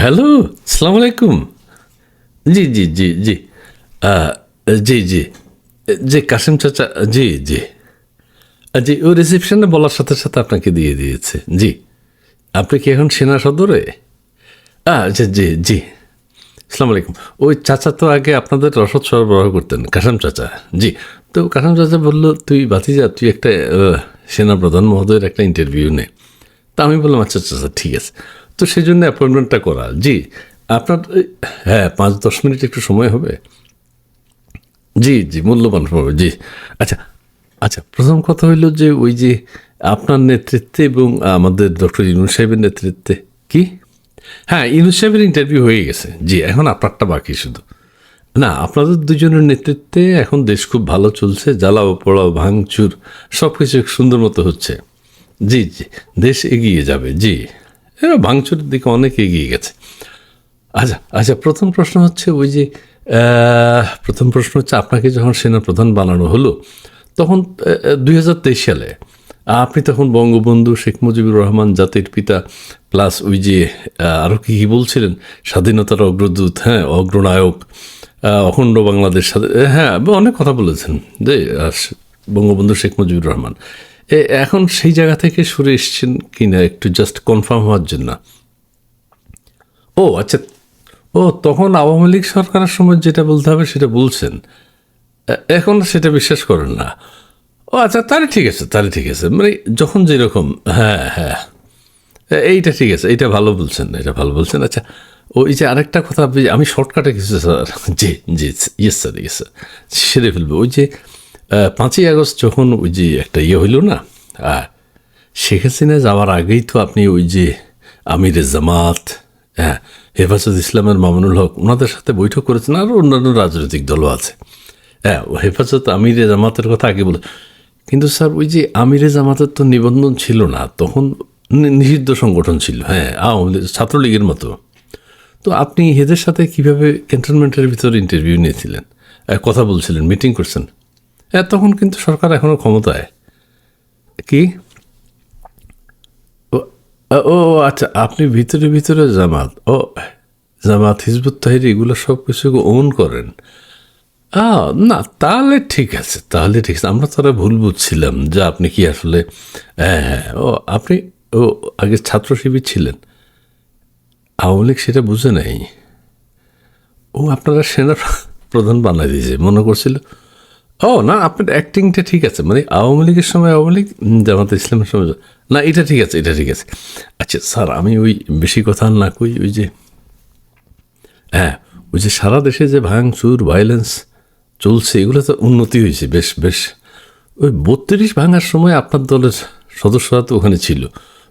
Hello সালাম আলাইকুম জি জি জি। জি জি জি। জি কাসিম চাচা জি জি। জি ও রিসেপশনে বলার সাথে সাথে আপনাকে দিয়ে দিয়েছে। জি। আপনি কি এখন সেনা সদরে? আচ্ছা জি জি সালাম আলাইকুম ওই চাচা তো আগে আপনাদের রসদ সরবরাহ করতেন কাসাম চাচা। জি। তো কাসাম চাচা বলল তুই বাতি যা তুই একটা আহ, সেনা প্রধান মহোদয়ের একটা ইন্টারভিউ নে। তা আমি বললাম আচ্ছা আচ্ছা আচ্ছা, ঠিক আছে। তো সেই জন্য অ্যাপয়েন্টমেন্টটা করা। জি, আপনার হ্যাঁ পাঁচ দশ মিনিট একটু সময় হবে। জি জি, মূল্যবান হবে, জি। আচ্ছা আচ্ছা প্রথম কথা হইল যে ওই যে আপনার নেতৃত্বে এবং আমাদের ডক্টর ইউনুস সাহেবের নেতৃত্বে কি? হ্যাঁ ইউনুস সাহেবের ইন্টারভিউ হয়ে গেছে। জি, এখন আপনারটা বাকি শুধু। না, আপনাদের দুজনের নেতৃত্বে এখন দেশ খুব ভালো চলছে, জ্বালাও, পোড়াও, ভাঙচুর সব কিছু সুন্দর মতো হচ্ছে। জি জি, দেশ এগিয়ে যাবে, জি। হ্যাঁ ভাঙচুরের দিকে অনেক এগিয়ে গেছে। আচ্ছা আচ্ছা প্রথম প্রশ্ন হচ্ছে ওই যে প্রথম প্রশ্ন হচ্ছে আপনাকে যখন সেনা প্রধান বানানো হলো, তখন দুই হাজার তেইশ সালে আপনি তখন বঙ্গবন্ধু শেখ মুজিবুর রহমান জাতির পিতা প্লাস ওই যে আরও কী কী বলছিলেন? স্বাধীনতার অগ্রদূত হ্যাঁ অগ্রনায়ক অখণ্ড বাংলাদেশ হ্যাঁ অনেক কথা বলেছেন। যে বঙ্গবন্ধু শেখ মুজিবুর রহমান। এখন সেই জায়গা থেকে সরে এসছেন কি না একটু জাস্ট কনফার্ম হওয়ার জন্য। ও আচ্ছা। ও, তখন আওয়ামী লীগ সরকারের সময় যেটা বলতে হবে সেটা বলছেন। এখন সেটা বিশ্বাস করেন না। ও আচ্ছা তাহলে ঠিক আছে, তাহলে ঠিক আছে। মানে যখন যেরকম হ্যাঁ হ্যাঁ। এইটা ঠিক আছে, এইটা ভালো বলছেন, এটা ভালো বলছেন। আচ্ছা ওই যে আরেকটা কথা, আমি শর্টকাটে কিছু স্যার জি জি ইয়েস স্যার ইয়েস স্যার সেরে ফেলব। ওই যে পাঁচই আগস্ট যখন ওই যে একটা ইয়ে হইল না শেখ হাসিনা যাওয়ার আগেই তো আপনি ওই যে আমিরে জামাত হ্যাঁ হেফাজত ইসলামের মামুনুল হক, ওনাদের সাথে বৈঠক করেছেন আরও অন্যান্য রাজনৈতিক দলও আছে। হ্যাঁ হেফাজত আমিরে জামাতের কথা আগে বলে। কিন্তু স্যার, ওই যে আমিরে জামাতের তো নিবন্ধন ছিল না, তখন নিষিদ্ধ সংগঠন ছিল হ্যাঁ আওয়ামী লীগ- ছাত্রলীগের মতো। তো আপনি এদের সাথে কীভাবে ক্যান্টনমেন্টের ভিতরে ইন্টারভিউ নিয়েছিলেন? কথা বলছিলেন মিটিং করছেন। তখন কিন্তু সরকার এখনও ক্ষমতায়। কি? ও আচ্ছা আপনি ভিতরে ভিতরে জামাত, ও, জামাত, হিজবুত তাহির, এগুলো সব কিছু ওন করেন। না, তাহলে ঠিক আছে, তাহলে ঠিক আছে। আমরা তারা ভুল বুঝছিলাম যে আপনি কি আসলে হ্যাঁ হ্যাঁ ও, আপনি, ও, আগে ছাত্র শিবির ছিলেন। আওয়ামী লীগ সেটা বুঝে নাই। ও, আপনারা সেনা প্রধান বানাই দিয়েছে, মনে করছিল। ও, না, আপনার অ্যাক্টিংটা ঠিক আছে। মানে আওয়ামী লীগের সময় আওয়ামী লীগ জামাতে ইসলামের সময় না, এটা ঠিক আছে, এটা ঠিক আছে। আচ্ছা স্যার, আমি ওই বেশি কথা না কই, ওই যে হ্যাঁ ওই যে সারা দেশে যে ভাঙচুর ভায়োলেন্স চলছে, এগুলো তো উন্নতি হয়েছে, বেশ বেশ। ওই বত্রিশ ভাঙার সময় আপনার দলের সদস্যরা তো ওখানে ছিল।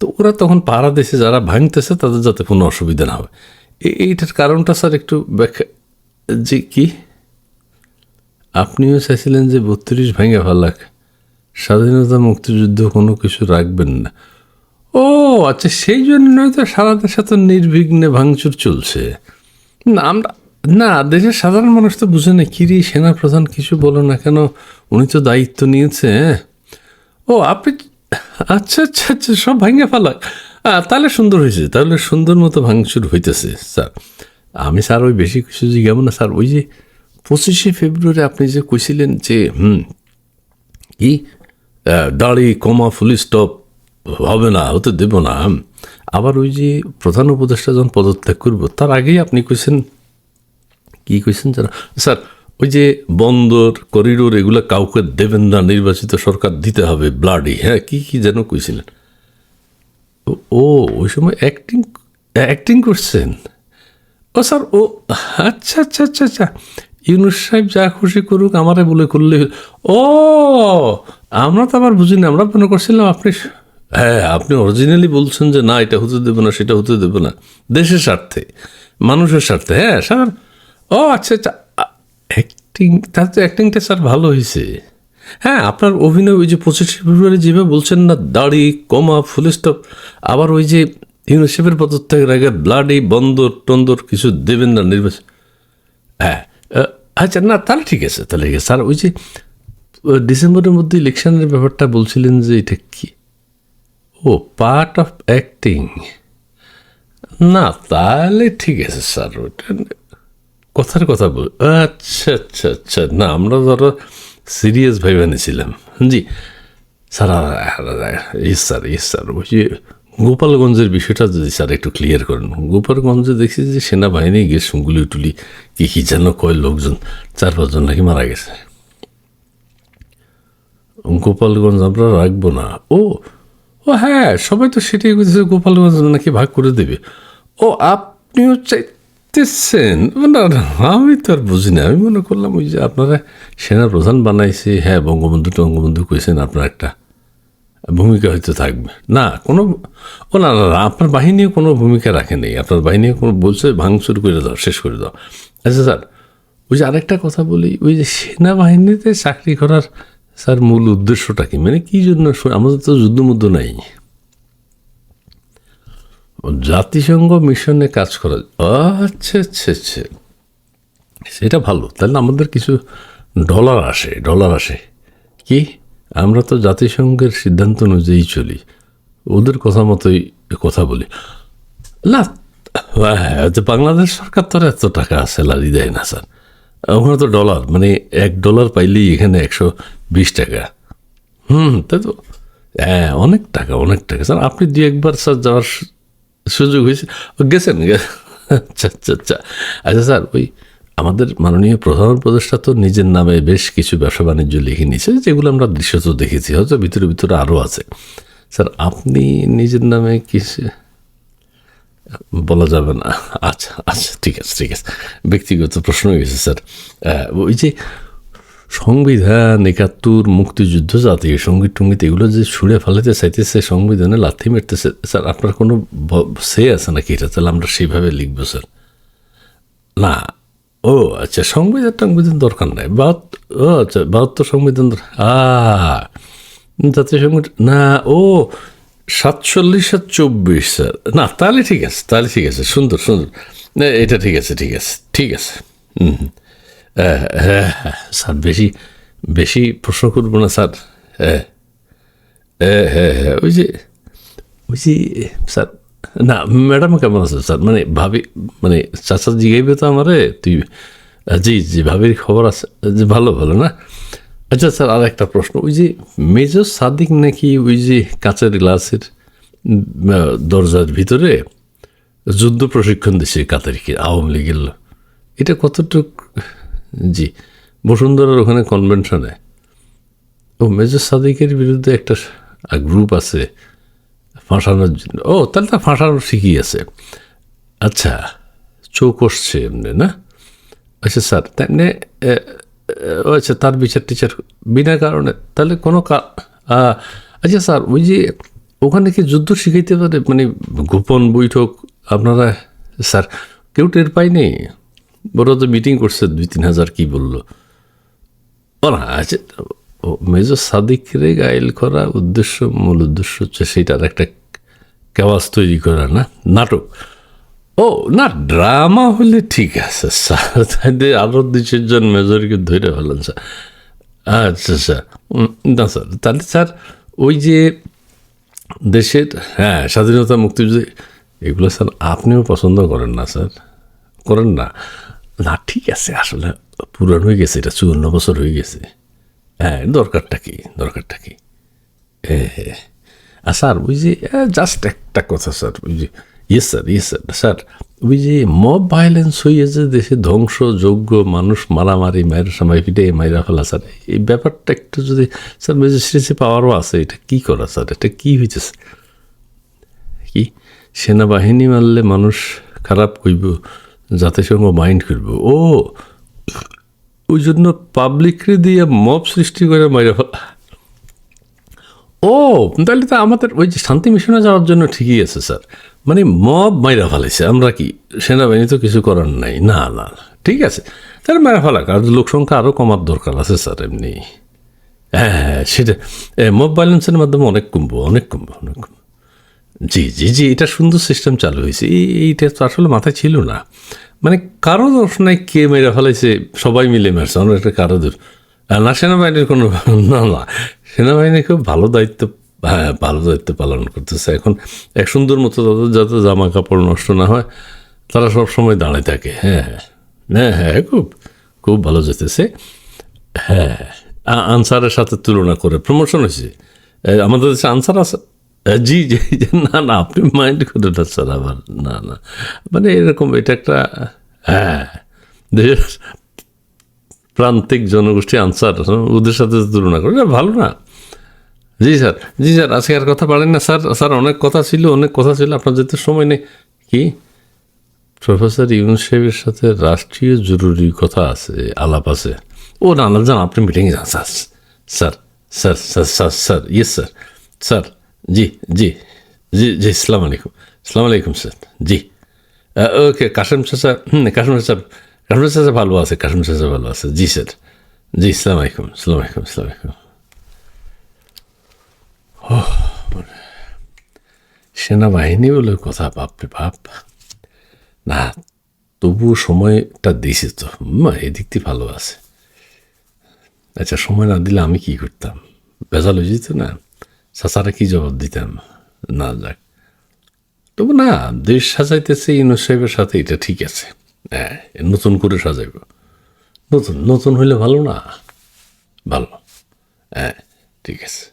তো ওরা তখন পাড়া দেশে যারা ভাঙতেছে, তাদের যাতে কোনো অসুবিধা না এ- এইটার কারণটা, স্যার, একটু ব্যাখ্যা যে কি? আপনিও চাইছিলেন যে বত্রিশ ভেঙে ফেলাক। স্বাধীনতা মুক্তিযুদ্ধ কোনো কিছু রাখবেন না। ও আচ্ছা সেই জন্য তো সারা দেশে তো নির্বিঘ্নে ভাঙচুর চলছে। না, আমরা, না, দেশের সাধারণ মানুষ তো বুঝে না, কিরি সেনা প্রধান কিছু বলো না কেন? উনি তো দায়িত্ব নিয়েছে হ্যাঁ? ও, আপনি আচ্ছা আচ্ছা আচ্ছা সব ভাঙে ফেলাক। তাহলে সুন্দর হয়েছে, তাহলে সুন্দর মতো ভাঙচুর হইতেছে, স্যার। আমি স্যার ওই বেশি কিছু জিজ্ঞাব না, স্যার, ওই যে পঁচিশে ফেব্রুয়ারি আপনি যে কইছিলেন যে, হুম, কি দাড়ি, কমা, ফুল স্টপ, হবে না, হতে দেব না আবার ওই যে প্রধান উপদেষ্টা যখন পদত্যাগ করব, তার আগেই আপনি কইছেন, কি কইছেন যারা স্যার, ওই যে বন্দর, করিডোর, এগুলো কাউকে দেবেন না, নির্বাচিত সরকার দিতে হবে, ব্লাডি হ্যাঁ কি কি যেন কইছিলেন। ও ওই সময় অ্যাক্টিং অ্যাক্টিং করছেন? ও, স্যার, ও আচ্ছা আচ্ছা আচ্ছা আচ্ছা ইউনুস সাহেব যা খুশি করুক আমারে বলে করলে ও, আমরা তো আবার বুঝিনি, আমরা মনে করছিলাম আপনি হ্যাঁ আপনি অরিজিনালি বলছেন যে না, এটা হতে দেবে না, সেটা হতে দেবে না। দেশের স্বার্থে, মানুষের স্বার্থে হ্যাঁ স্যার। ও আচ্ছা আচ্ছা অ্যাক্টিং তার তো অ্যাক্টিংটা স্যার ভালো হয়েছে হ্যাঁ আপনার অভিনয় ওই যে পঁচিশে ফেব্রুয়ারি যেভাবে বলছেন না, দাড়ি, কমা ফুল স্টপ আবার ওই যে ইউনিসেফের পদত্যাগের আগে ব্লাডি বন্দর, টন্দর কিছু দেবেন না, নির্বাচন। হ্যাঁ আচ্ছা না, তাহলে ঠিক আছে, তাহলে ঠিক আছে। স্যার, ওই যে ডিসেম্বরের মধ্যে ইলেকশনের ব্যাপারটা বলছিলেন যে এটা কি? ও পার্ট অফ অ্যাক্টিং না, তাহলে ঠিক আছে, স্যার, ওটা কথার কথা বল। আচ্ছা আচ্ছা আচ্ছা না, আমরা ধরো সিরিয়াস ভাবে নিয়েছিলাম জি, sir yes sir yes sir, ওই গোপালগঞ্জের বিষয়টা যদি স্যার একটু ক্লিয়ার করেন। গোপালগঞ্জে দেখছি যে সেনাবাহিনী গিয়ে গুলি টুলি কি কি যেন কয় লোকজন চার পাঁচজন নাকি মারা গেছে। গোপালগঞ্জ আমরা রাখব না। ও ও হ্যাঁ সবাই তো সেটাই বলছে গোপালগঞ্জ নাকি ভাগ করে দেবে। ও আপনিও চাইতেছেন? না, আমি তো আর বুঝি না। আমি মনে করলাম ওই যে আপনারা সেনা প্রধান বানাইছে। হ্যাঁ বঙ্গবন্ধু টঙ্গবন্ধু কইছেন আপনার একটা। ভূমিকা হয়তো থাকবে। না, কোনো, ও না না আপনার বাহিনীও কোনো ভূমিকা রাখে নেই আপনার বাহিনীও কোনো বলছে ভাঙচুর করে দাও, শেষ করে দাও। আচ্ছা স্যার, ওই যে আরেকটা কথা বলি, ওই যে সেনাবাহিনীতে চাকরি করার, স্যার, মূল উদ্দেশ্যটা কি? মানে কি জন্য আমাদের তো যুদ্ধমুদ্ধ নাই। জাতিসংঘ মিশনে কাজ করা আচ্ছা আচ্ছা আচ্ছা। সেটা ভালো, তাহলে আমাদের কিছু ডলার আসে ডলার আসে। কি? আমরা তো জাতিসংঘের সিদ্ধান্ত অনুযায়ী চলি। ওদের কথা মতোই কথা বলি। না হ্যাঁ তো বাংলাদেশ সরকার তো এত টাকা স্যালারি দেয় না, স্যার। ওখানে তো ডলার মানে এক ডলার পাইলেই এখানে একশো বিশ টাকা। হুম তাই তো হ্যাঁ অনেক টাকা অনেক টাকা। স্যার, আপনি দু একবার, স্যার, যাওয়ার সুযোগ হয়েছে। গেছেন? আচ্ছা আচ্ছা আচ্ছা। আচ্ছা স্যার, ওই আমাদের মাননীয় প্রধান উপদেষ্টা তো নিজের নামে বেশ কিছু ব্যবসা বাণিজ্য লিখে নিয়েছে, যেগুলো আমরা দৃশ্যত দেখেছি, হয়তো ভিতরে ভিতরে আরও আছে। স্যার, আপনি নিজের নামে কিছু বলা যাবে না। আচ্ছা আচ্ছা ঠিক আছে ঠিক আছে। ব্যক্তিগত প্রশ্ন হয়ে গেছে স্যার ওই যে সংবিধান একাত্তর, মুক্তিযুদ্ধ, জাতীয় সংগীত, টঙ্গীত, এগুলো যে ছুঁড়ে ফেলাতে চাইতেছে, সংবিধানে লাথি মারতেছে, স্যার, আপনার কোনো সে আছে নাকি এটা? তাহলে আমরা সেইভাবে লিখব, স্যার। না ও আচ্ছা সংবিধান টংবিধান দরকার নাই। বাহাত্তর ও আচ্ছা বাহাত্তর সংবিধান আ জাতীয় সংগঠন না ও সাতচল্লিশ আর চব্বিশ স্যার। না তাহলে ঠিক আছে তাহলে ঠিক আছে সুন্দর সুন্দর। এটা ঠিক আছে ঠিক আছে ঠিক আছে। হুম হ্যাঁ, হ্যাঁ, স্যার বেশি বেশি প্রশ্ন করব না স্যার। হ্যাঁ হ্যাঁ হ্যাঁ হ্যাঁ ওই যে ওই যে স্যার না, ম্যাডাম কেমন আছে স্যার মানে ভাবি মানে চাচা জিগাইবে তো আমারে, তুই জি জি, ভাবির খবর আছে, যে ভালো ভালো, না? আচ্ছা স্যার আর একটা প্রশ্ন, ওই যে মেজর সাদিক নাকি ওই যে কাঁচের গ্লাসের দরজার ভিতরে যুদ্ধ প্রশিক্ষণ দিচ্ছে কাতারিকে, আওয়ামী লীগের। এটা কতটুক, জি, বসুন্ধরার ওখানে কনভেনশনে ও, মেজর সাদিকের বিরুদ্ধে একটা গ্রুপ আছে ফাঁসানোর জন্য ও, তাহলে তো ফাঁসানো আছে। আচ্ছা চোখ আসছে এমনি, না? আচ্ছা স্যার, তেমনি আচ্ছা তার বিচার টিচার বিনা কারণে, তাহলে কোনো আচ্ছা স্যার, ওই যে ওখানে কি যুদ্ধ শিখাইতে পারে? মানে গোপন বৈঠক, আপনারা, স্যার, কেউ টের পায়নি? বড় তো মিটিং করছে, দুই তিন হাজার কী বলল। না আচ্ছা মেজর সাদিকরে গাইল করা উদ্দেশ্য, মূল উদ্দেশ্য হচ্ছে সেটার একটা কেওয়াজ তৈরি করা না, নাটক। ও, না, ড্রামা হলে ঠিক আছে, স্যার। তাইলে আরও দুই চারজন মেজরকে ধরে ফেলেন, স্যার। আচ্ছা স্যার। না, স্যার। তাহলে স্যার, ওই যে দেশের হ্যাঁ স্বাধীনতা মুক্তিযুদ্ধ, এগুলো, স্যার, আপনিও পছন্দ করেন না, স্যার। করেন না। না, ঠিক আছে, আসলে পুরান হয়ে গেছে, এটা চুয়ান্ন বছর হয়ে গেছে। হ্যাঁ দরকারটা কি? দরকারটা কি? হ্যাঁ হ্যাঁ স্যার, ওই যে জাস্ট একটা কথা, স্যার, ওই যে yes sir yes sir sir, ওই যে মব ভায়োলেন্স হয়ে যে দেশে ধ্বংস, যোগ্য মানুষ মারামারি মায়ের সময় পিটে মাইরা ফেলা, স্যার, এই ব্যাপারটা একটু যদি, স্যার ম্যাজিস্ট্রেসি পাওয়ারও আছে, এটা কি করা, স্যার, এটা কি হইতেছে? কি? সেনাবাহিনী মারলে মানুষ খারাপ কইব, জাতিসংঘ মাইন্ড করব। ও ওই জন্য পাবলিকরে দিয়ে মব সৃষ্টি করে মাইরা ফেলা। ও, তাহলে তো আমাদের ওই যে শান্তি মিশনে যাওয়ার জন্য ঠিকই আছে, স্যার। মানে মব মাইরা ফেলেছে আমরা কি সেনাবাহিনী তো কিছু করার নাই? না না। ঠিক আছে। তাহলে মারা ফেলাক, আর লোক সংখ্যা আরও কমার দরকার আছে, স্যার, এমনি। হ্যাঁ হ্যাঁ সেটা মব ভায়োলেন্সের মাধ্যমে অনেক কমবো অনেক কমবো অনেক কমবো জি জি জি, এটা সুন্দর সিস্টেম চালু হয়েছে। এই- এইটা তো আসলে মাথায় ছিল না। মানে কারও দোষ নাই কে মেরে ফেলাইছে, সবাই মিলে মারছে অনেক একটা কারও দোষ। না সেনাবাহিনীর কোনো, না না সেনাবাহিনী খুব ভালো দায়িত্ব হ্যাঁ ভালো দায়িত্ব পালন করতেছে। এখন এক সুন্দর মতো তাদের যাতে জামা কাপড় নষ্ট না হয়, তারা সব সময় দাঁড়ায় থাকে। হ্যাঁ হ্যাঁ হ্যাঁ হ্যাঁ খুব খুব ভালো যেতেছে। হ্যাঁ আনসারের সাথে তুলনা করে প্রমোশন হয়েছে। আমাদের দেশে আনসার আছে? জি জি না না, আপনি মাইন্ড করে স্যার আবার না না। মানে এরকম এটা একটা হ্যাঁ দেশের প্রান্তিক জনগোষ্ঠী আনসার ওদের সাথে তুলনা করে। ভালো না। জি স্যার জি স্যার, আজকে আর কথা পারেন না। স্যার স্যার, অনেক কথা ছিল, অনেক কথা ছিল, আপনার যেতে সময় নেই। কি? প্রফেসর ইউনুস সাহেবের সাথে রাষ্ট্রীয় জরুরি কথা আছে, আলাপ আছে। ও না না যান আপনি মিটিংয়ে যান, sir. Sir sir sir sir sir yes sir sir, জি জি জি জি ইসলাম আলাইকুম। ইসলাম আলাইকুম, স্যার। জি। ওকে, কাশিম স্যার কাশিম চাচা কাশিম চাচা ভালো আছে কাশিম চাচা ভালো আছে। জি, স্যার। জি ইসলাম আলাইকুম ইসলাম আলাইকুম ইসলাম আলাইকুম। সেনাবাহিনী বলে কথা বাপরে বাপ। না তবুও সময়টা দিছে তো। মা এদিক দিয়ে ভালো আছে। আচ্ছা সময় না দিলে আমি কি করতাম? বেজাল হয়ে যেত না। চাচারা কি জবাব দিতাম? না যাক। তবু না, দেশ সাজাইতেছে ইউনুস সাহেবের সাথে, এটা ঠিক আছে। হ্যাঁ নতুন করে সাজাইব। নতুন নতুন হইলে ভালো না? ভালো। হ্যাঁ ঠিক আছে।